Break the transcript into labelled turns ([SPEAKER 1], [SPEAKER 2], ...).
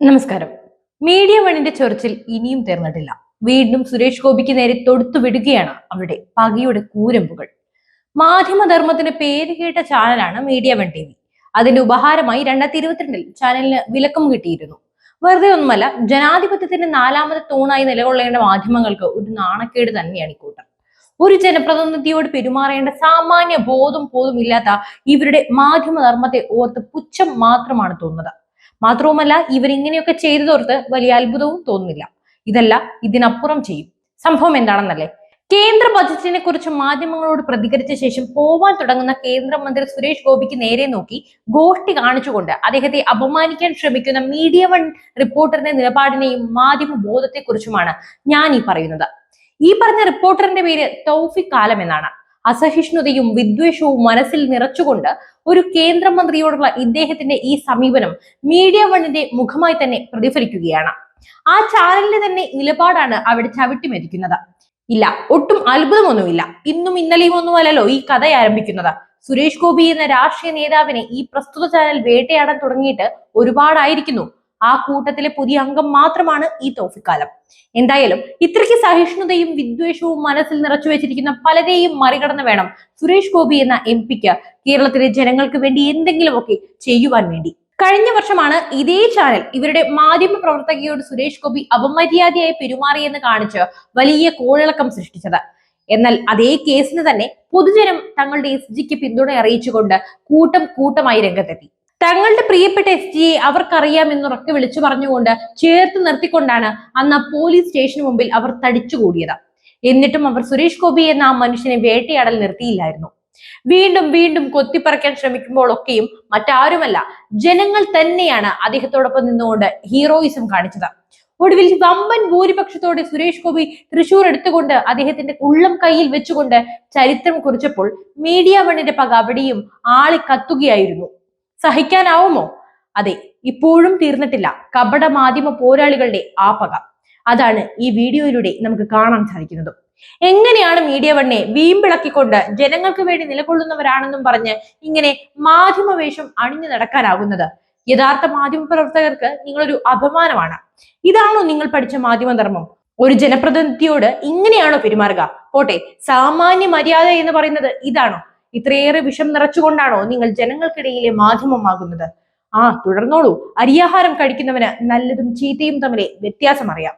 [SPEAKER 1] നമസ്കാരം. മീഡിയ വണ്ണിന്റെ ചൊറിച്ചിൽ ഇനിയും തീർന്നിട്ടില്ല. വീണ്ടും സുരേഷ് ഗോപിക്ക് നേരെ തൊടുത്തു വിടുകയാണ് അവരുടെ പകയുടെ കൂരമ്പുകൾ. മാധ്യമധർമ്മത്തിന് പേര് കേട്ട ചാനലാണ് മീഡിയ വൺ ടി വി. അതിന്റെ ഉപഹാരമായി രണ്ടായിരത്തി ഇരുപത്തിരണ്ടിൽ ചാനലിന് വിലക്കം കിട്ടിയിരുന്നു. വെറുതെ ഒന്നുമല്ല ജനാധിപത്യത്തിന്റെ നാലാമത്തെ തൂണായി നിലകൊള്ളേണ്ട മാധ്യമങ്ങൾക്ക് ഒരു നാണക്കേട് തന്നെയാണ് ഇക്കൂട്ടം. ഒരു ജനപ്രതിനിധിയോട് പെരുമാറേണ്ട സാമാന്യ ബോധം പോലും ഇല്ലാത്ത ഇവരുടെ മാധ്യമധർമ്മത്തെ ഓർത്ത് പുച്ഛം മാത്രമാണ് തോന്നുന്നത്. മാത്രവുമല്ല ഇവരിങ്ങനെയൊക്കെ ചെയ്തതോർത്ത് വലിയ അത്ഭുതവും തോന്നുന്നില്ല. ഇതല്ല ഇതിനപ്പുറം ചെയ്യും. സംഭവം എന്താണെന്നല്ലേ? കേന്ദ്ര ബജറ്റിനെ കുറിച്ച് മാധ്യമങ്ങളോട് പ്രതികരിച്ച ശേഷം പോവാൻ തുടങ്ങുന്ന കേന്ദ്രമന്ത്രി സുരേഷ് ഗോപിക്ക് നേരെ നോക്കി ഗോഷ്ടി കാണിച്ചുകൊണ്ട് അദ്ദേഹത്തെ അപമാനിക്കാൻ ശ്രമിക്കുന്ന മീഡിയ വൺ റിപ്പോർട്ടറിന്റെ നിലപാടിനെയും മാധ്യമ ബോധത്തെക്കുറിച്ചുമാണ് ഞാൻ ഈ പറയുന്നത്. ഈ പറഞ്ഞ റിപ്പോർട്ടറിന്റെ പേര് തൗഫിക് കാലം എന്നാണ്. അസഹിഷ്ണുതയും വിദ്വേഷവും മനസ്സിൽ നിറച്ചുകൊണ്ട് ഒരു കേന്ദ്രമന്ത്രിയോടുള്ള ഇദ്ദേഹത്തിന്റെ ഈ സമീപനം മീഡിയ വണ്ണിന്റെ മുഖമായി തന്നെ പ്രതിഫലിക്കുകയാണ്. ആ ചാനലിന്റെ തന്നെ നിലപാടാണ് അവിടെ ചവിട്ടിമരിക്കുന്നത് ഇല്ല ഒട്ടും അത്ഭുതമൊന്നുമില്ല. ഇന്നും ഇന്നലെയും ഒന്നുമല്ലല്ലോ ഈ കഥ ആരംഭിക്കുന്നത്. സുരേഷ് ഗോപി എന്ന രാഷ്ട്രീയ നേതാവിനെ ഈ പ്രസ്തുത ചാനൽ വേട്ടയാടാൻ തുടങ്ങിയിട്ട് ഒരുപാടായിരിക്കുന്നു. ആ കൂട്ടത്തിലെ പുതിയ അംഗം മാത്രമാണ് ഈ തോഫിക്കാലം. എന്തായാലും ഇത്രയ്ക്ക് സഹിഷ്ണുതയും വിദ്വേഷവും മനസ്സിൽ നിറച്ചു വെച്ചിരിക്കുന്ന പലരെയും മറികടന്ന് വേണം സുരേഷ് ഗോപി എന്ന എം പിക്ക് കേരളത്തിലെ ജനങ്ങൾക്ക് വേണ്ടി എന്തെങ്കിലുമൊക്കെ ചെയ്യുവാൻ വേണ്ടി. കഴിഞ്ഞ വർഷമാണ് ഇതേ ചാനൽ ഇവരുടെ മാധ്യമ പ്രവർത്തകയോട് സുരേഷ് ഗോപി അപമര്യാദയായി പെരുമാറിയെന്ന് കാണിച്ച് വലിയ കോളിളക്കം സൃഷ്ടിച്ചത്. എന്നാൽ അതേ കേസിന് തന്നെ പൊതുജനം തങ്ങളുടെ എസ് ജിക്ക് പിന്തുണ അറിയിച്ചുകൊണ്ട് കൂട്ടം കൂട്ടമായി രംഗത്തെത്തി. തങ്ങളുടെ പ്രിയപ്പെട്ട എസ് ജിയെ അവർക്കറിയാമെന്നുറക്കെ വിളിച്ചു പറഞ്ഞുകൊണ്ട് ചേർത്ത് നിർത്തിക്കൊണ്ടാണ് അന്ന് പോലീസ് സ്റ്റേഷന് മുമ്പിൽ അവർ തടിച്ചുകൂടിയത് എന്നിട്ടും അവർ സുരേഷ് ഗോപി എന്ന ആ മനുഷ്യനെ വേട്ടയാടൽ നിർത്തിയില്ലായിരുന്നു. വീണ്ടും വീണ്ടും കൊത്തിപ്പറക്കാൻ ശ്രമിക്കുമ്പോഴൊക്കെയും മറ്റാരുമല്ല ജനങ്ങൾ തന്നെയാണ് അദ്ദേഹത്തോടൊപ്പം നിന്നുകൊണ്ട് ഹീറോയിസം കാണിച്ചത്. ഒടുവിൽ വമ്പൻ ഭൂരിപക്ഷത്തോടെ സുരേഷ് ഗോപി തൃശൂർ എടുത്തുകൊണ്ട് അദ്ദേഹത്തിന്റെ ഉള്ളം കയ്യിൽ വെച്ചുകൊണ്ട് ചരിത്രം കുറിച്ചപ്പോൾ മീഡിയ വണ്ണിന്റെ പക അവിടെയും ആളി കത്തുകയായിരുന്നു സഹിക്കാനാവുമോ? അതെ ഇപ്പോഴും തീർന്നിട്ടില്ല. കപട മാധ്യമ പോരാളികളുടെ ആപക അതാണ് ഈ വീഡിയോയിലൂടെ നമുക്ക് കാണാൻ സാധിക്കുന്നത്. എങ്ങനെയാണ് മീഡിയ വണ്ണെ വീമ്പിളക്കിക്കൊണ്ട് ജനങ്ങൾക്ക് വേണ്ടി നിലകൊള്ളുന്നവരാണെന്നും പറഞ്ഞ് ഇങ്ങനെ മാധ്യമവേഷം അണിഞ്ഞു നടക്കാനാകുന്നത്? യഥാർത്ഥ മാധ്യമ പ്രവർത്തകർക്ക് നിങ്ങളൊരു അപമാനമാണ്. ഇതാണോ നിങ്ങൾ പഠിച്ച മാധ്യമധർമ്മം ഒരു ജനപ്രതിനിധിയോട് ഇങ്ങനെയാണോ പെരുമാറുക? പോട്ടെ സാമാന്യ മര്യാദ എന്ന് പറയുന്നത് ഇതാണോ? ഇത്രയേറെ വിഷം നിറച്ചുകൊണ്ടാണോ നിങ്ങൾ ജനങ്ങൾക്കിടയിലെ മാധ്യമമാകുന്നത്? ആ തുടർന്നോളൂ. അരിയാഹാരം കഴിക്കുന്നവന് നല്ലതും ചീത്തയും തമ്മിലെ വ്യത്യാസം അറിയാം